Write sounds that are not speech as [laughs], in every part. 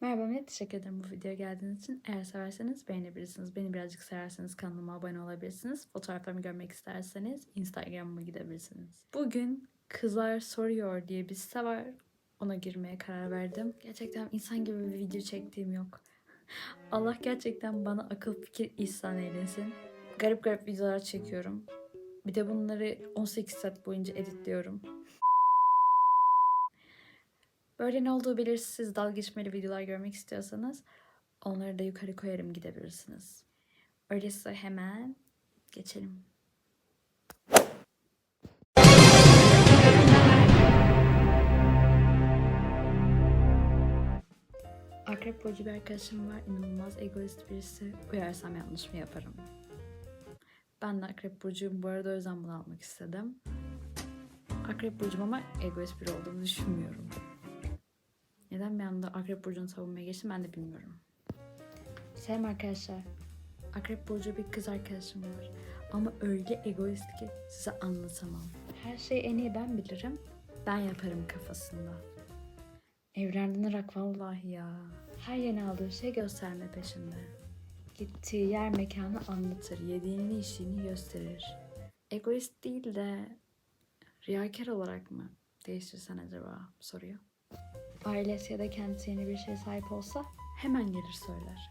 Merhaba Mehmet, teşekkür ederim bu videoya geldiğiniz için. Eğer severseniz beğenebilirsiniz. Beni birazcık severseniz kanalıma abone olabilirsiniz. Fotoğraflarımı görmek isterseniz Instagram'ıma gidebilirsiniz. Bugün Kızlar Soruyor diye bir site var. Ona girmeye karar verdim. Gerçekten insan gibi bir video çektiğim yok. [laughs] Allah gerçekten bana akıl fikir ihsan eylesin. Garip garip videolar çekiyorum. Bir de bunları 18 saat boyunca editliyorum. Böyle ne olduğu belirsiz dalga geçmeli videolar görmek istiyorsanız onları da yukarı koyarım gidebilirsiniz. Öyleyse hemen geçelim. Akrep burcu bir arkadaşım var. İnanılmaz egoist birisi. Uyarsam yanlış mı yaparım? Ben de akrep burcuyum. Bu arada o yüzden bunu almak istedim. Akrep burcum ama egoist biri olduğumu düşünmüyorum. Neden bir anda Akrep Burcu'nu savunmaya geçtim ben de bilmiyorum. Selam arkadaşlar. Akrep Burcu bir kız arkadaşım var. Ama öyle egoist ki size anlatamam. Her şeyi en iyi ben bilirim. Ben yaparım kafasında. Evlerden ırak vallahi ya. Her yeni aldığı şey gösterme peşinde. Gittiği yer mekanı anlatır. Yediğini içtiğini gösterir. Egoist değil de riyakar olarak mı değiştirsen acaba soruyor ailesi ya da kendisi yeni bir şeye sahip olsa hemen gelir söyler.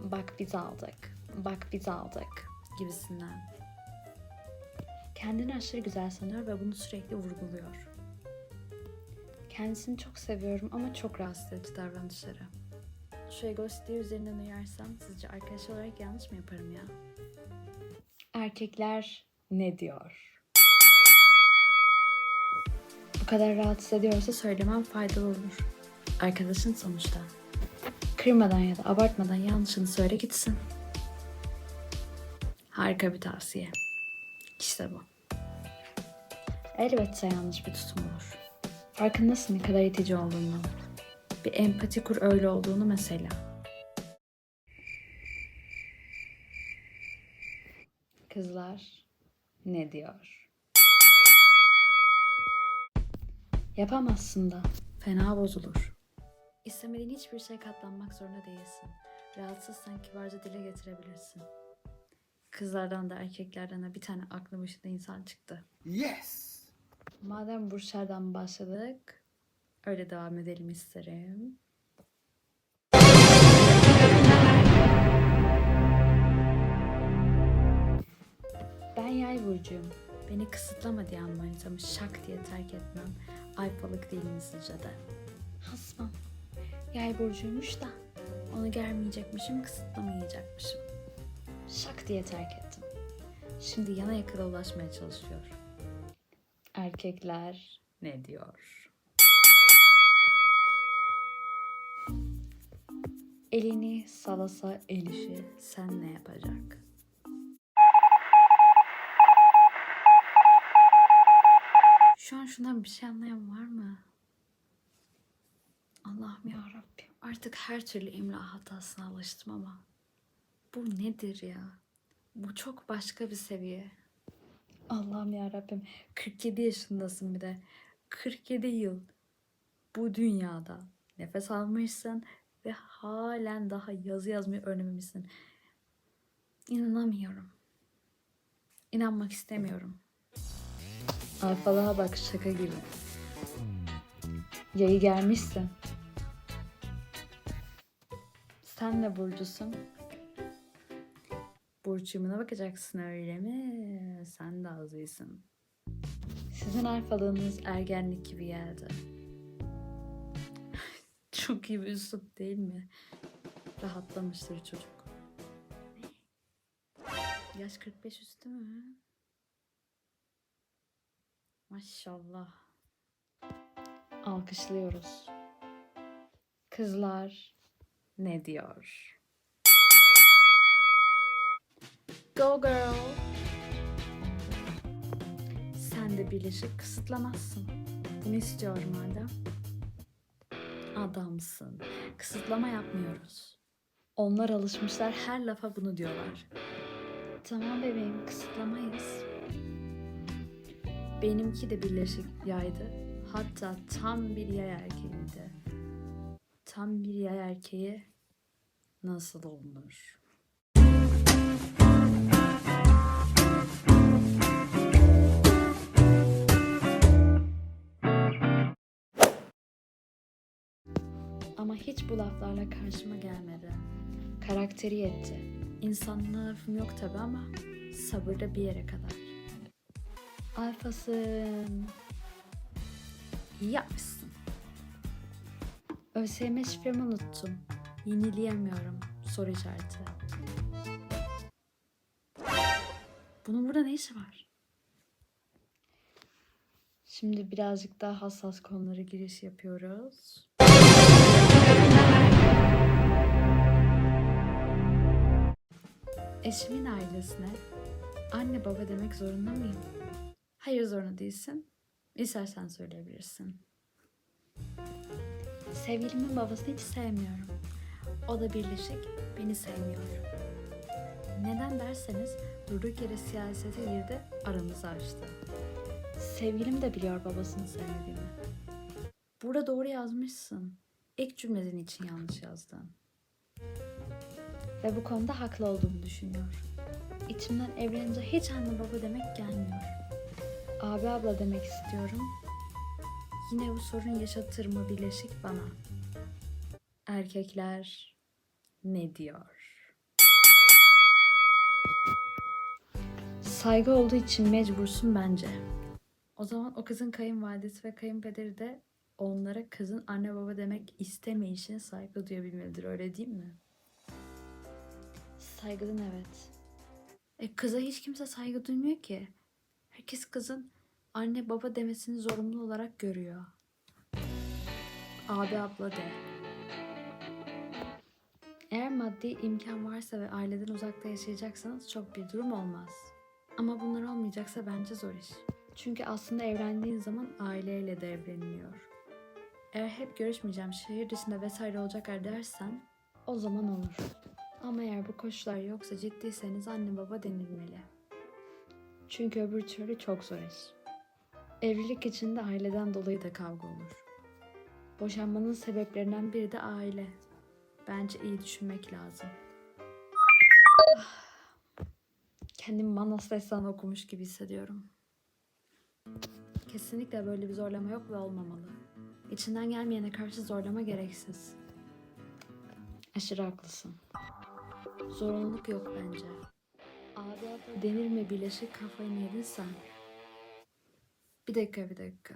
Bak biz aldık, bak biz aldık gibisinden. Kendini aşırı güzel sanıyor ve bunu sürekli vurguluyor. Kendisini çok seviyorum ama çok rahatsız edici davranışları. Şu egositliği üzerinden uyarsam sizce arkadaş olarak yanlış mı yaparım ya? Erkekler ne diyor? Bu kadar rahatsız ediyorsa söylemem faydalı olur. Arkadaşın sonuçta. Kırmadan ya da abartmadan yanlışını söyle gitsin. Harika bir tavsiye. İşte bu. Elbette yanlış bir tutum olur. Farkındasın ne kadar itici olduğunu. Bir empati kur öyle olduğunu mesela. Kızlar ne diyor? Yapamazsın da. Fena bozulur. İstemediğin hiçbir şeye katlanmak zorunda değilsin. Rahatsızsan kibarca dile getirebilirsin. Kızlardan da erkeklerden de bir tane aklı başında insan çıktı. Yes. Madem burçlardan başladık, öyle devam edelim isterim. Ben yay burcuyum. Beni kısıtlama diyen manitamı şak diye terk etmem. Ayfalık değil sizce de. Hasmam. Yay burcuymuş da onu germeyecekmişim, kısıtlamayacakmışım. Şak diye terk ettim. Şimdi yana yakına ulaşmaya çalışıyor. Erkekler ne diyor? Elini salasa el işi sen ne yapacak? Şu an şundan bir şey anlayan var mı? Allah'ım ya Rabbim. Artık her türlü imla hatasına alıştım ama bu nedir ya? Bu çok başka bir seviye. Allah'ım ya Rabbim. 47 yaşındasın bir de. 47 yıl bu dünyada nefes almışsın ve halen daha yazı yazmayı öğrenmemişsin. İnanamıyorum. İnanmak istemiyorum. Alfalığa bak şaka gibi. Yayı gelmişsin. Sen de burcusun. Burçumuna bakacaksın öyle mi? Sen de az iyisin. Sizin alfalığınız ergenlik gibi geldi. [laughs] Çok iyi bir üslup değil mi? Rahatlamıştır çocuk. Yaş 45 üstü mü? Maşallah. Alkışlıyoruz. Kızlar ne diyor? Go girl. Sen de birleşik kısıtlamazsın. Bunu istiyorum madem. Adamsın. Kısıtlama yapmıyoruz. Onlar alışmışlar her lafa bunu diyorlar. Tamam bebeğim kısıtlamayız. Benimki de birleşik yaydı. Hatta tam bir yay erkeğiydi. tam bir yay erkeği nasıl olunur? Ama hiç bu laflarla karşıma gelmedi. Karakteri yetti. İnsanlığa lafım yok tabi ama sabırda bir yere kadar. Alfasın. İyi yapmışsın. ÖSYM şifremi unuttum. Yenileyemiyorum. Soru işareti. Bunun burada ne işi var? Şimdi birazcık daha hassas konulara giriş yapıyoruz. Eşimin ailesine anne baba demek zorunda mıyım? Hayır zorunda değilsin. İstersen söyleyebilirsin. Sevgilimin babasını hiç sevmiyorum. O da birleşik, beni sevmiyor. Neden derseniz durduk yere siyasete girdi, aramızı açtı. Sevgilim de biliyor babasını sevmediğimi. Burada doğru yazmışsın. İlk cümleden için yanlış yazdın. Ve bu konuda haklı olduğumu düşünüyor. İçimden evlenince hiç anne baba demek gelmiyor. Abi abla demek istiyorum. Yine bu sorun yaşatır mı birleşik bana? Erkekler ne diyor? Saygı olduğu için mecbursun bence. O zaman o kızın kayınvalidesi ve kayınpederi de onlara kızın anne baba demek istemeyişine saygı duyabilmelidir öyle değil mi? Saygıdan evet. E kıza hiç kimse saygı duymuyor ki. Herkes kızın anne baba demesini zorunlu olarak görüyor. Abi abla de. Eğer maddi imkan varsa ve aileden uzakta yaşayacaksanız çok bir durum olmaz. Ama bunlar olmayacaksa bence zor iş. Çünkü aslında evlendiğin zaman aileyle de evleniliyor. Eğer hep görüşmeyeceğim şehir dışında vesaire olacaklar dersen o zaman olur. Ama eğer bu koşullar yoksa ciddiyseniz anne baba denilmeli. Çünkü öbür türlü çok zor iş. Evlilik içinde aileden dolayı da kavga olur. Boşanmanın sebeplerinden biri de aile. Bence iyi düşünmek lazım. Ah, Kendimi Manas Destanı okumuş gibi hissediyorum. Kesinlikle böyle bir zorlama yok ve olmamalı. İçinden gelmeyene karşı zorlama gereksiz. Aşırı haklısın. Zorunluluk yok bence. Denir mi birleşik kafayı mı yedin sen? Bir dakika bir dakika.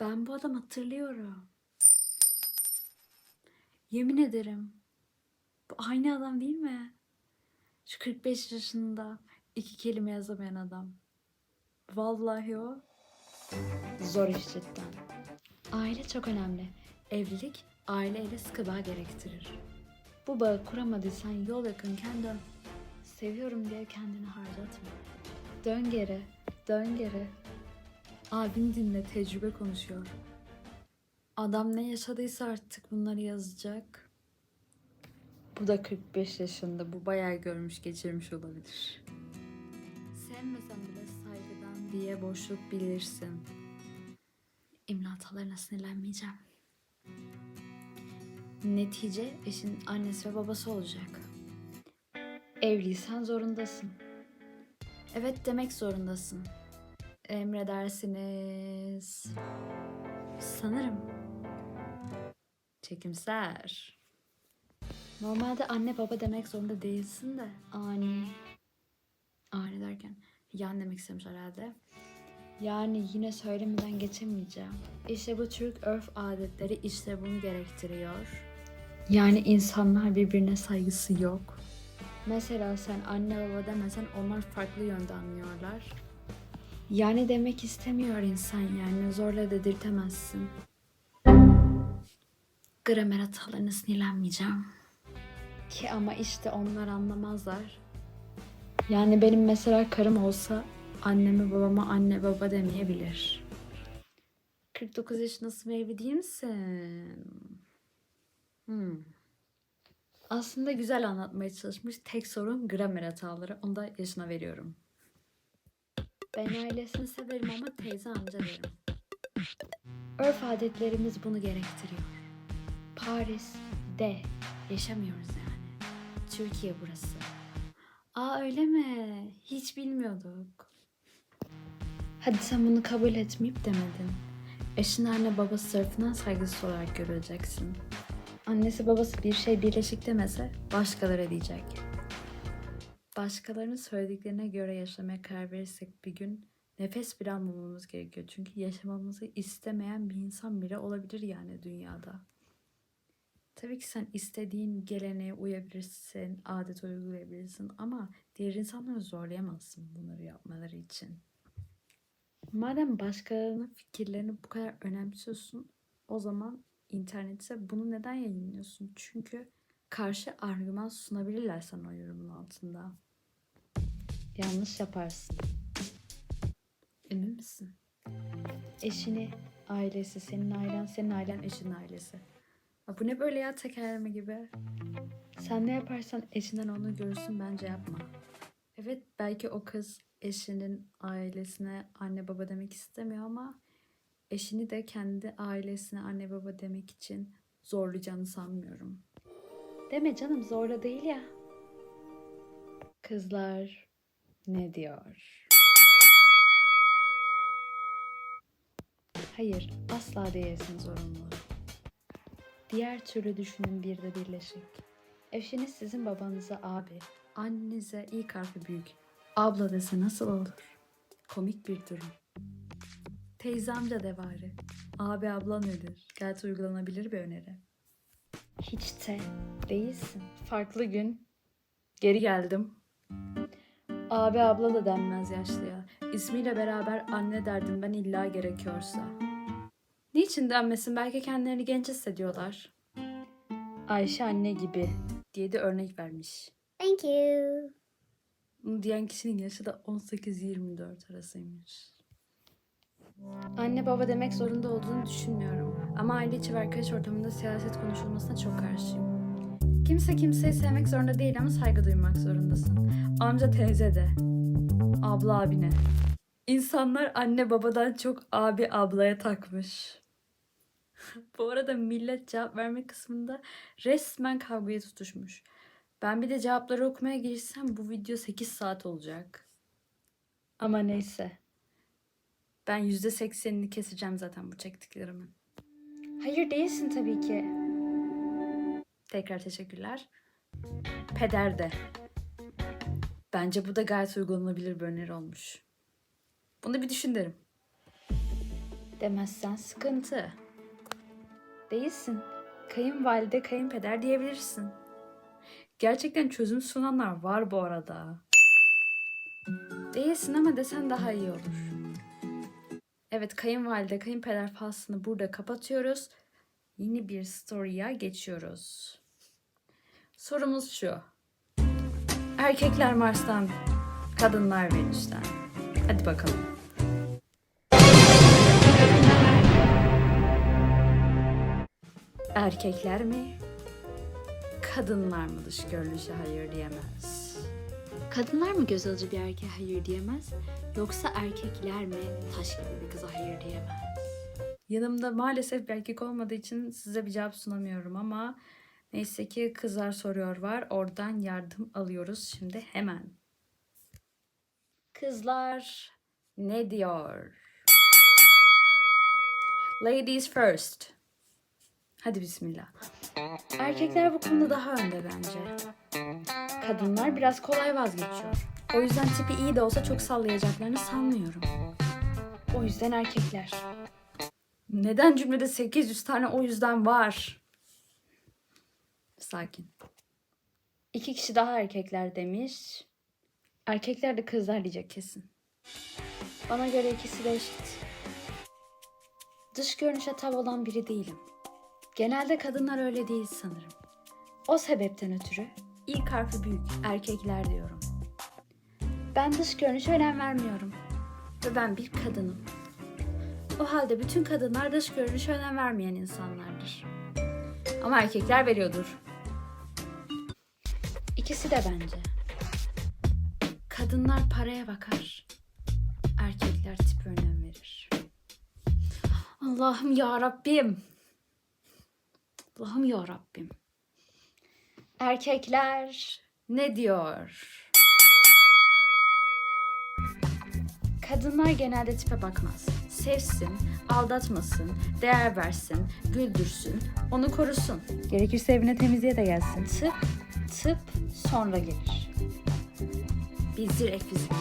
Ben bu adamı hatırlıyorum. Yemin ederim. Bu aynı adam değil mi? Şu 45 yaşında iki kelime yazamayan adam. Vallahi o. Zor iş cidden. Aile çok önemli. Evlilik aileyle sıkı bağ gerektirir. Bu bağı kuramadıysan yol yakınken dön. Seviyorum diye kendini harcatma. Dön geri, dön geri. Abin dinle, tecrübe konuşuyor. Adam ne yaşadıysa artık bunları yazacak. Bu da 45 yaşında. Bu bayağı görmüş, geçirmiş olabilir. Sevmesem bile saygıdan diye boşluk bilirsin. İmla hatalarına sinirlenmeyeceğim. Netice eşin annesi ve babası olacak. Evliysen zorundasın. Evet demek zorundasın. Emredersiniz. Sanırım. Çekimser. Normalde anne baba demek zorunda değilsin de ani. Ani derken yan demek istemiş herhalde. Yani yine söylemeden geçemeyeceğim. İşte bu Türk örf adetleri işte bunu gerektiriyor. Yani insanlar birbirine saygısı yok. Mesela sen anne baba demesen onlar farklı yönde anlıyorlar. Yani demek istemiyor insan yani zorla dedirtemezsin. Gramer hatalarına sinirlenmeyeceğim. Ki ama işte onlar anlamazlar. Yani benim mesela karım olsa anneme babama anne baba demeyebilir. 49 yaşındasın evli değil misin? Hmm. Aslında güzel anlatmaya çalışmış. Tek sorun gramer hataları. Onu da yaşına veriyorum. Ben ailesini severim ama teyze amca derim. Örf adetlerimiz bunu gerektiriyor. Paris de yaşamıyoruz yani. Türkiye burası. Aa öyle mi? Hiç bilmiyorduk. Hadi sen bunu kabul etmeyip demedin. Eşin anne babası tarafından saygısız olarak görüleceksin. Annesi babası bir şey birleşik demese başkaları diyecek. Başkalarının söylediklerine göre yaşamaya karar verirsek bir gün nefes bile almamamız gerekiyor. Çünkü yaşamamızı istemeyen bir insan bile olabilir yani dünyada. Tabii ki sen istediğin geleneğe uyabilirsin, adet uygulayabilirsin ama diğer insanları zorlayamazsın bunları yapmaları için. Madem başkalarının fikirlerini bu kadar önemsiyorsun, o zaman internette bunu neden yayınlıyorsun? Çünkü karşı argüman sunabilirler sana o yorumun altında. Yanlış yaparsın. Emin misin? Eşini, ailesi, senin ailen, senin ailen, eşinin ailesi. Ya bu ne böyle ya tekerleme gibi? Sen ne yaparsan eşinden onu görürsün bence yapma. Evet belki o kız eşinin ailesine anne baba demek istemiyor ama eşini de kendi ailesine anne baba demek için zorlayacağını sanmıyorum. Deme canım zorla değil ya. Kızlar ne diyor? Hayır, asla değilsin zorunlu. Diğer türlü düşünün bir de birleşik. Eşiniz sizin babanıza abi, annenize ilk harfi büyük, abla dese nasıl olur? Komik bir durum. Teyze amca de bari. Abi abla nedir? Gayet uygulanabilir bir öneri. Hiç de değilsin. Farklı gün. Geri geldim. Abi abla da denmez yaşlıya. İsmiyle beraber anne derdim ben illa gerekiyorsa. Niçin denmesin? Belki kendilerini genç hissediyorlar. Ayşe anne gibi diye de örnek vermiş. Thank you. Bunu diyen kişinin yaşı da 18-24 arasıymış. Anne baba demek zorunda olduğunu düşünmüyorum. Ama aile içi ve arkadaş ortamında siyaset konuşulmasına çok karşıyım. Kimse kimseyi sevmek zorunda değil ama saygı duymak zorundasın. Amca teyze de. Abla abine. İnsanlar anne babadan çok abi ablaya takmış. [laughs] Bu arada millet cevap verme kısmında resmen kavgaya tutuşmuş. Ben bir de cevapları okumaya girsem bu video 8 saat olacak. Ama neyse. Ben %80'ini keseceğim zaten bu çektiklerimin. Hayır değilsin tabii ki. Tekrar teşekkürler. Peder de. Bence bu da gayet uygulanabilir bir öneri olmuş. Bunu bir düşün derim. Demezsen sıkıntı. Değilsin. Kayınvalide, kayınpeder diyebilirsin. Gerçekten çözüm sunanlar var bu arada. Değilsin ama desen daha iyi olur. Evet kayınvalide, kayınpeder faslını burada kapatıyoruz. Yeni bir story'ya geçiyoruz. Sorumuz şu. Erkekler Mars'tan, kadınlar Venüs'ten. Hadi bakalım. Erkekler mi? Kadınlar mı dış görünüşe hayır diyemez? Kadınlar mı göz alıcı bir erkeğe hayır diyemez? Yoksa erkekler mi taş gibi bir kıza hayır diyemez? Yanımda maalesef bir erkek olmadığı için size bir cevap sunamıyorum ama neyse ki kızlar soruyor var. Oradan yardım alıyoruz şimdi hemen. Kızlar ne diyor? Ladies first. Hadi bismillah. Erkekler bu konuda daha önde bence. Kadınlar biraz kolay vazgeçiyor. O yüzden tipi iyi de olsa çok sallayacaklarını sanmıyorum. O yüzden erkekler. Neden cümlede 800 tane o yüzden var? Sakin. İki kişi daha erkekler demiş. Erkekler de kızlar diyecek kesin. Bana göre ikisi de eşit. Dış görünüşe tav olan biri değilim. Genelde kadınlar öyle değil sanırım. O sebepten ötürü ilk harfi büyük erkekler diyorum. Ben dış görünüşe önem vermiyorum. Ve ben bir kadınım. O halde bütün kadınlar dış görünüşe önem vermeyen insanlardır. Ama erkekler veriyordur. İkisi de bence. Kadınlar paraya bakar. Erkekler tipe önem verir. Allah'ım ya Rabbim. Allah'ım ya Rabbim. Erkekler ne diyor? Kadınlar genelde tipe bakmaz. Sevsin, aldatmasın, değer versin, güldürsün, onu korusun. Gerekirse evine temizliğe de gelsin. Tıp, tıp sonra gelir. Bizdir ek fizik.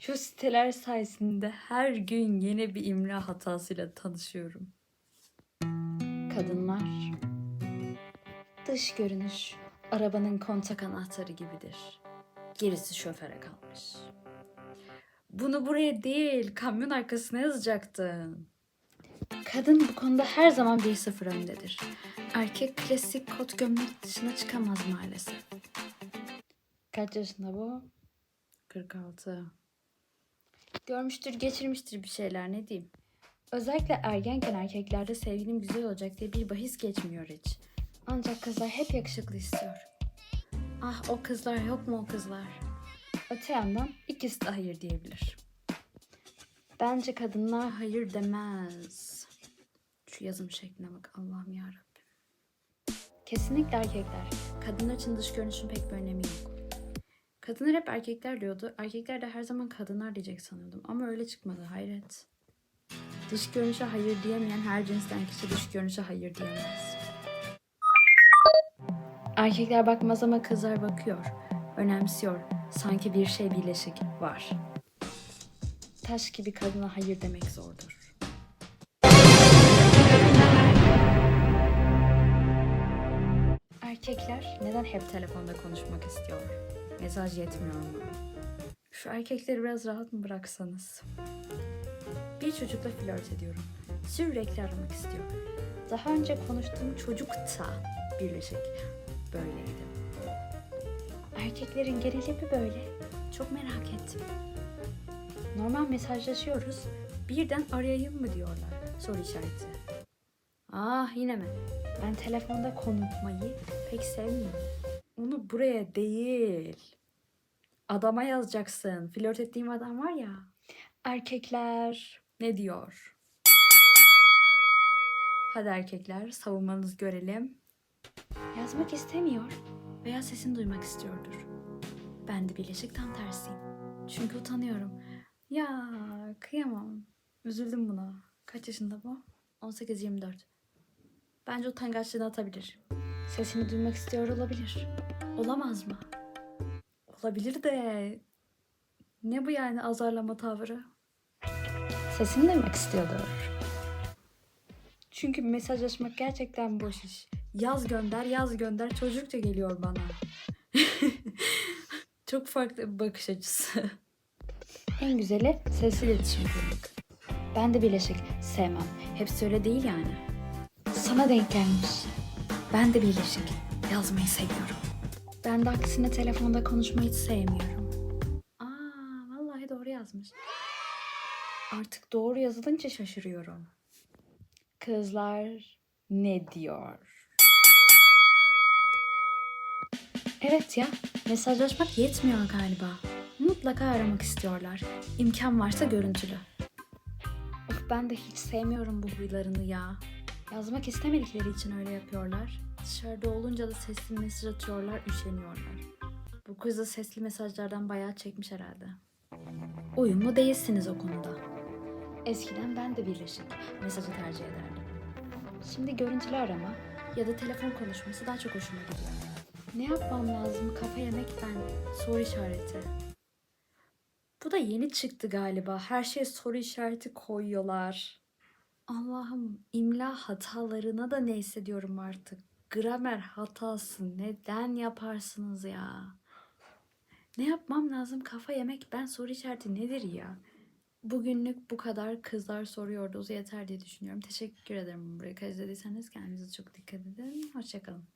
Şu siteler sayesinde her gün yeni bir imla hatasıyla tanışıyorum. Kadınlar dış görünüş arabanın kontak anahtarı gibidir. Gerisi şoföre kalmış. Bunu buraya değil, kamyon arkasına yazacaktın. Kadın bu konuda her zaman bir sıfır öndedir. Erkek klasik kot gömlek dışına çıkamaz maalesef. Kaç yaşında bu? 46. Görmüştür, geçirmiştir bir şeyler ne diyeyim. Özellikle ergenken erkeklerde sevgilim güzel olacak diye bir bahis geçmiyor hiç. Ancak kızlar hep yakışıklı istiyor. Ah o kızlar yok mu o kızlar? Öte yandan ikisi de hayır diyebilir. Bence kadınlar hayır demez. Şu yazım şekline bak Allah'ım yarabbim. Kesinlikle erkekler. Kadınlar için dış görünüşün pek bir önemi yok. Kadınlar hep erkekler diyordu. Erkekler de her zaman kadınlar diyecek sanıyordum. Ama öyle çıkmadı hayret. Dış görünüşe hayır diyemeyen her cinsten kişi dış görünüşe hayır diyemez. Erkekler bakmaz ama kızlar bakıyor. Önemsiyor. Sanki bir şey birleşik var. Taş gibi kadına hayır demek zordur. Erkekler neden hep telefonda konuşmak istiyor? Mesaj yetmiyor mu? Şu erkekleri biraz rahat mı bıraksanız? Bir çocukla flört ediyorum. Sürekli aramak istiyor. Daha önce konuştuğum çocuk da birleşik. Böyleydi. Erkeklerin geneli mi böyle? Çok merak ettim. Normal mesajlaşıyoruz. Birden arayayım mı diyorlar. Soru işareti. Ah yine mi? Ben telefonda konuşmayı pek sevmiyorum. Onu buraya değil. Adama yazacaksın. Flört ettiğim adam var ya. Erkekler ne diyor? Hadi erkekler savunmanızı görelim. Yazmak istemiyor veya sesini duymak istiyordur. Ben de birleşik tam tersiyim. Çünkü utanıyorum. Ya kıyamam. Üzüldüm buna. Kaç yaşında bu? 18-24. Bence utangaçlığını atabilir. Sesini duymak istiyor olabilir. Olamaz mı? Olabilir de... Ne bu yani azarlama tavrı? Sesini duymak istiyordur. Çünkü mesajlaşmak gerçekten boş iş. Yaz gönder, yaz gönder. Çocukça geliyor bana. [laughs] Çok farklı bir bakış açısı. En güzeli sesli iletişim kurmak. Ben de birleşik sevmem. Hepsi öyle değil yani. Sana denk gelmiş. Ben de birleşik. Yazmayı seviyorum. Ben de aksine telefonda konuşmayı hiç sevmiyorum. Aa, vallahi doğru yazmış. Artık doğru yazılınca şaşırıyorum. Kızlar ne diyor? Evet ya, mesajlaşmak yetmiyor galiba. Mutlaka aramak istiyorlar. İmkan varsa görüntülü. Of ben de hiç sevmiyorum bu huylarını ya. Yazmak istemedikleri için öyle yapıyorlar. Dışarıda olunca da sesli mesaj atıyorlar, üşeniyorlar. Bu kız da sesli mesajlardan bayağı çekmiş herhalde. Uyumlu değilsiniz o konuda. Eskiden ben de birleşik mesajı tercih ederdim. Şimdi görüntülü arama ya da telefon konuşması daha çok hoşuma gidiyor. Ne yapmam lazım? Kafa yemek ben. Soru işareti. Bu da yeni çıktı galiba. Her şeye soru işareti koyuyorlar. Allah'ım imla hatalarına da ne hissediyorum artık. Gramer hatası neden yaparsınız ya? Ne yapmam lazım? Kafa yemek ben soru işareti nedir ya? Bugünlük bu kadar kızlar soruyordu. Yeter diye düşünüyorum. Teşekkür ederim buraya izlediyseniz. Kendinize çok dikkat edin. Hoşçakalın.